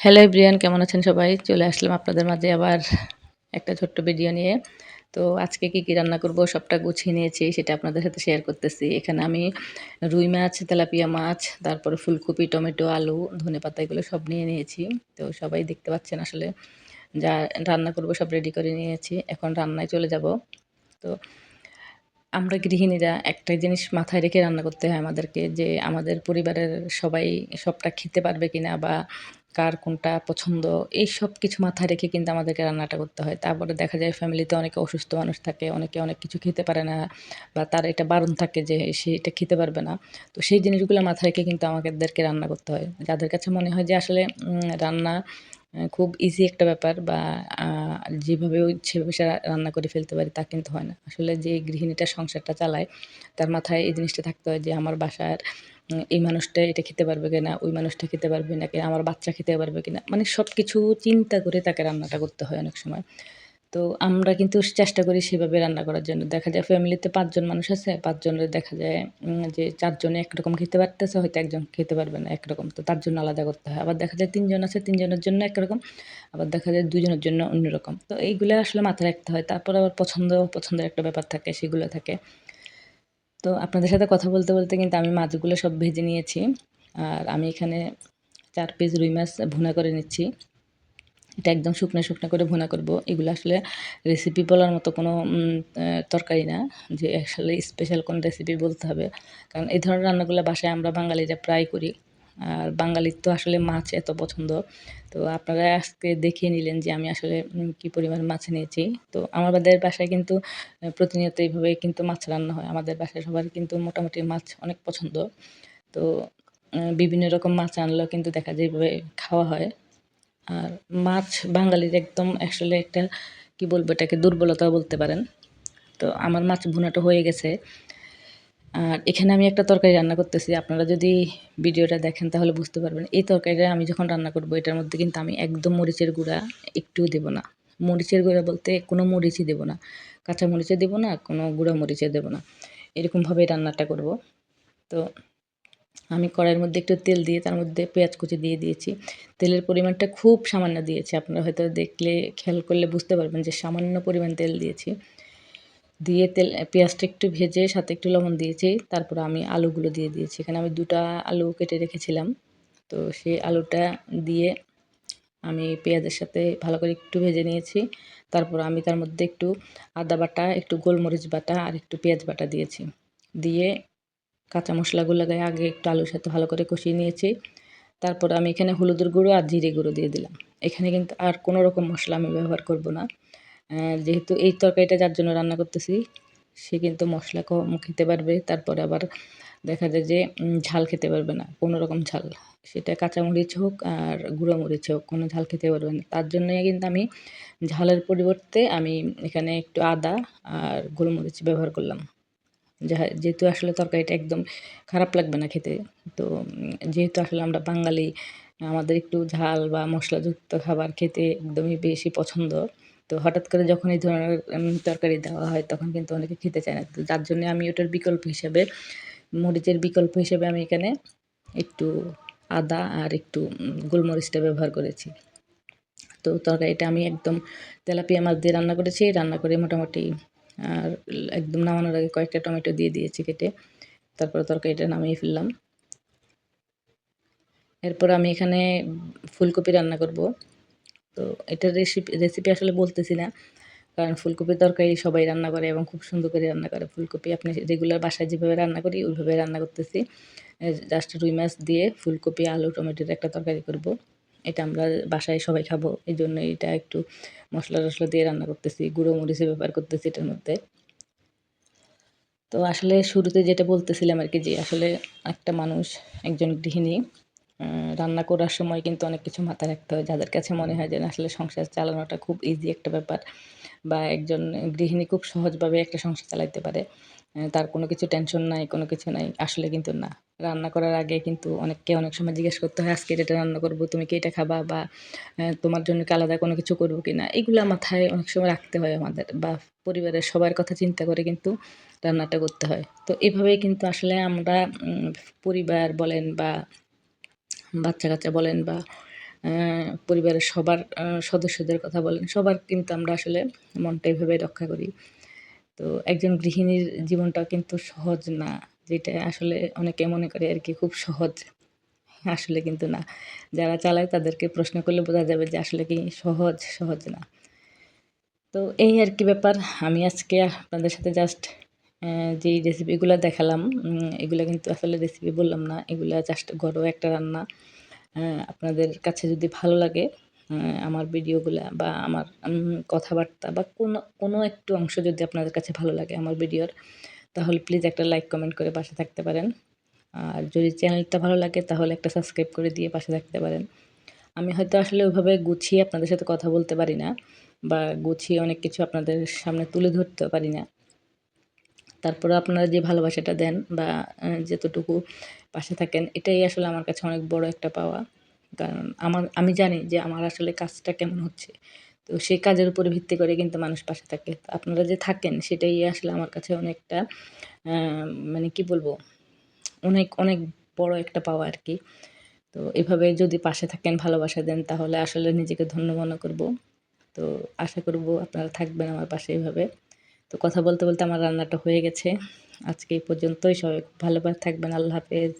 Hello Brian কেমন আছেন সবাই? চলে আসলাম আপনাদের মাঝে আবার একটা ছোট্ট ভিডিও নিয়ে। তো আজকে কি কি রান্না করব সবটা গুছিয়ে নিয়েছি, সেটা আপনাদের সাথে শেয়ার করতেছি। এখানে আমি রুই মাছ, তেলাপিয়া মাছ, তারপরে ফুলকপি, টমেটো, আলু, ধনে পাতা এগুলো সব নিয়ে নিয়েছি। তো সবাই দেখতে পাচ্ছেন আসলে যা রান্না করব সব রেডি করে নিয়েছি। এখন রান্নায় চলে যাব। তো আমরা গৃহিণীরা একটা জিনিস মাথায় রেখে রান্না করতে হয় আমাদেরকে, যে আমাদের পরিবারের সবাই সবটা খেতে পারবে কিনা বা কার কোনটা পছন্দ, এই সব কিছু মাথায় রেখে কিন্তু আমাদেরকে রান্নাটা করতে হয়। তারপরে দেখা যায় ফ্যামিলিতে অনেকে অসুস্থ মানুষ থাকে, অনেকে অনেক কিছু খেতে পারে না বা তার এটা বারণ থাকে যে সে এটা খেতে পারবে না। তো সেই জিনিসগুলো মাথায় রেখে কিন্তু আমাদেরকে রান্না করতে হয়। যাদের কাছে মনে হয় যে আসলে রান্না খুব ইজি একটা ব্যাপার বা যেভাবে সেভাবে সে রান্না করে ফেলতে পারি তা কিন্তু হয় না। আসলে যে গৃহিণীটা সংসারটা চালায়, তার মাথায় এই জিনিসটা থাকতে হয় যে আমার বাসার এই মানুষটা এটা খেতে পারবে কিনা, ওই মানুষটা খেতে পারবে না কিনা, আমার বাচ্চা খেতে পারবে কিনা মানে সব কিছু চিন্তা করে তাকে রান্নাটা করতে হয় অনেক সময়। তো আমরা কিন্তু চেষ্টা করি সেভাবে রান্না করার জন্য। দেখা যায় ফ্যামিলিতে পাঁচজন মানুষ আছে, পাঁচজনের দেখা যায় যে চারজনে একরকম খেতে পারতেছে, হয়তো একজন খেতে পারবে না একরকম, তো তার জন্য আলাদা করতে হয়। আবার দেখা যায় তিনজন আছে, তিনজনের জন্য একরকম, আবার দেখা যায় দুজনের জন্য অন্যরকম। তো এইগুলো আসলে মাথায় রাখতে হয়। তারপর আবার পছন্দ, পছন্দের একটা ব্যাপার থাকে, সেগুলো থাকে। তো আপনাদের সাথে কথা বলতে বলতে কিন্তু আমি মাছগুলো সব ভেজে নিয়েছি। আর আমি এখানে চার পিস রুই মাছ ভুনা করে নিচ্ছি। এটা একদম শুকনো শুকনো করে ভুনা করব। এগুলো আসলে রেসিপি বলার মতো কোনো তরকারি না, যে আসলে স্পেশাল কোন রেসিপি বলতে হবে। কারণ এই ধরনের রান্নাগুলো বাসায় আমরা বাঙালিরা প্রায় করি। আর বাঙালির তো আসলে মাছ এত পছন্দ। তো আপনারা আজকে দেখিয়ে নিলেন যে আমি আসলে কি পরিমাণ মাছ নিয়েছি তো আমাদের বাসায় কিন্তু প্রতিনিয়ত এইভাবে কিন্তু মাছ রান্না হয়। আমাদের বাসায় সবার কিন্তু মোটামুটি মাছ অনেক পছন্দ। তো বিভিন্ন রকম মাছ আনলেও কিন্তু দেখা যায় এইভাবে খাওয়া হয়। আর মাছ বাঙালির একদম আসলে একটা, কি বলব এটাকে দুর্বলতা বলতে পারেন। তো আমার মাছ ভুনাটা হয়ে গেছে। আর এখানে আমি একটা তরকারি রান্না করতেছি। আপনারা যদি ভিডিওটা দেখেন তাহলে বুঝতে পারবেন, এই তরকারিটা আমি যখন রান্না করব, এটার মধ্যে কিন্তু আমি একদম মরিচের গুঁড়া একটুও দেব না। মরিচের গুঁড়া বলতে কোনো মরিচই দেব না, কাঁচা মরিচও দেবো না, কোনো গুঁড়া মরিচও দেবো না। এরকমভাবেই রান্নাটা করব। তো আমি কড়াইয়ের মধ্যে একটু তেল দিয়ে, তার মধ্যে পেঁয়াজ কুচি দিয়ে দিয়েছি। তেলের পরিমাণটা খুব সামান্য দিয়েছি। আপনারা হয়তো দেখলে, খেয়াল করলে বুঝতে পারবেন যে সামান্য পরিমাণ তেল দিয়েছি। দিয়ে তেল, পেঁয়াজটা একটু ভেজে, সাথে একটু লবণ দিয়েছি। তারপর আমি আলুগুলো দিয়ে দিয়েছি। এখানে আমি দুটা আলু কেটে রেখেছিলাম। তো সেই আলুটা দিয়ে আমি পেঁয়াজের সাথে ভালো করে একটু ভেজে নিয়েছি। তারপর আমি তার মধ্যে একটু আদা বাটা, একটু গোলমরিচ বাটা আর একটু পেঁয়াজ বাটা দিয়েছি। দিয়ে কাঁচা মশলাগুলো গায়ে আগে একটু আলুর সাথে ভালো করে কষিয়ে নিয়েছি। তারপর আমি এখানে হলুদের গুঁড়ো আর জিরে গুঁড়ো দিয়ে দিলাম। এখানে কিন্তু আর কোনো রকম মশলা আমি ব্যবহার করব না। যেহেতু এই তরকারিটা যার জন্য রান্না করতেছি, সে কিন্তু মশলা কম খেতে পারবে, তারপরে আবার দেখা যায় যে ঝাল খেতে পারবে না, কোনো রকম ঝাল। সেটা কাঁচামরিচ হোক আর গুঁড়ো মরিচ হোক, কোনো ঝাল খেতে পারবে না। তার জন্যই কিন্তু আমি ঝালের পরিবর্তে আমি এখানে একটু আদা আর গোলমরিচ ব্যবহার করলাম। যা যেহেতু আসলে তরকারিটা একদম খারাপ লাগবে না খেতে, তো যেহেতু আসলে আমরা বাঙালি, আমাদের একটু ঝাল বা মশলাযুক্ত খাবার খেতে একদমই বেশি পছন্দ। তো হঠাৎ করে যখন এই ধরনের তরকারি দেওয়া হয় তখন কিন্তু অনেকে খেতে চায় না। তো যার জন্য আমি ওটার বিকল্প হিসেবে, মরিচের বিকল্প হিসেবে আমি এখানে একটু আদা আর একটু গোলমরিচটা ব্যবহার করেছি। তো তরকারিটা আমি একদম তেলাপিয়া মাছ দিয়ে রান্না করেছি। রান্না করে মোটামুটি, আর একদম নামানোর আগে কয়েকটা টমেটো দিয়ে দিয়েছি কেটে। তারপর তরকারিটা নামিয়ে ফেললাম। এরপর আমি এখানে ফুলকপি রান্না করব। তো এটার রেসিপি রেসিপি আসলে বলতেছি না। কারণ ফুলকপির তরকারি সবাই রান্না করে এবং খুব সুন্দর করে রান্না করে ফুলকপি। আপনি রেগুলার বাসায় যেভাবে রান্না করি, ওইভাবে রান্না করতেছি। জাস্ট রুই মাছ দিয়ে ফুলকপি, আলু, টমেটোর একটা তরকারি করব। এটা আমরা বাসায় সবাই খাব, এই জন্য এটা একটু মশলা টশলা দিয়ে রান্না করতেছি, গুঁড়ো মরিচের ব্যবহার করতেছি এটার মধ্যে। তো আসলে শুরুতে যেটা বলতেছিলাম আর কি যে আসলে একটা মানুষ, একজন গৃহিণী রান্না করার সময় কিন্তু অনেক কিছু মাথায় রাখতে হয়। যাদের কাছে মনে হয় যে আসলে সংসার চালানোটা খুব ইজি একটা ব্যাপার বা একজন গৃহিণী খুব সহজভাবে একটা সংসার চালাইতে পারে তার কোনো কিছু টেনশন নাই, কোনো কিছু নাই, আসলে কিন্তু না। রান্না করার আগে কিন্তু অনেককে অনেক সময় জিজ্ঞেস করতে হয়, আজকে এটা রান্না করব, তুমি কি এটা খাবা? বা তোমার জন্য কি আলাদা কোনো কিছু করব কি না এগুলো মাথায় অনেক সময় রাখতে হয় আমাদের বা পরিবারের সবার কথা চিন্তা করে কিন্তু রান্নাটা করতে হয়। তো এভাবেই কিন্তু আসলে আমরা পরিবার বলেন বা বাচ্চা কাচ্চা বলেন বা পরিবারের সবার সদস্যদের কথা বলেন, সবার কিন্তু আমরা আসলে মনটা এভাবে রক্ষা করি। তো একজন গৃহিণীর জীবনটা কিন্তু সহজ না, যেটা আসলে অনেকে মনে করে আর কি খুব সহজ। আসলে কিন্তু না। যারা চালায় তাদেরকে প্রশ্ন করলে বোঝা যাবে যে আসলে কি সহজ সহজ না। তো এই আর কি ব্যাপার। আমি আজকে আপনাদের সাথে জাস্ট যেই রেসিপিগুলো দেখালাম এগুলো কিন্তু আসলে রেসিপি বললাম না, এগুলো জাস্ট ঘরোয়া একটা রান্না। আপনাদের কাছে যদি ভালো লাগে আমার ভিডিওগুলো বা আমার কথাবার্তা বা কোনো কোনো একটু অংশ যদি আপনাদের কাছে ভালো লাগে আমার ভিডিওর তাহলে প্লিজ একটা লাইক কমেন্ট করে পাশে থাকতে পারেন। আর যদি চ্যানেলটা ভালো লাগে, তাহলে একটা সাবস্ক্রাইব করে দিয়ে পাশে থাকতে পারেন। আমি হয়তো আসলে ওইভাবে গুছিয়ে আপনাদের সাথে কথা বলতে পারি না, বা গুছিয়ে অনেক কিছু আপনাদের সামনে তুলে ধরতে পারি না। তারপরে আপনারা যে ভালোবাসাটা দেন বা যতটুকু পাশে থাকেন, এটাই আসলে আমার কাছে অনেক বড় একটা পাওয়া। কারণ আমার, আমি জানি যে আমার আসলে কাজটা কেমন হচ্ছে। তো সেই কাজের উপরে ভিত্তি করে কিন্তু মানুষ পাশে থাকে। আপনারা যে থাকেন, সেটাই আসলে আমার কাছে অনেকটা মানে কি বলব, অনেক অনেক বড় একটা পাওয়া আর কি। তো এভাবে যদি পাশে থাকেন, ভালোবাসা দেন, তাহলে আসলে নিজেকে ধন্য মনে করব। তো আশা করব আপনারা থাকবেন আমার পাশে এইভাবে তো কথা বলতে বলতে আমার রান্নাটা হয়ে গেছে। আজকে এই পর্যন্তই। সবাই ভালো থাকবেন। আল্লাহ হাফেজ।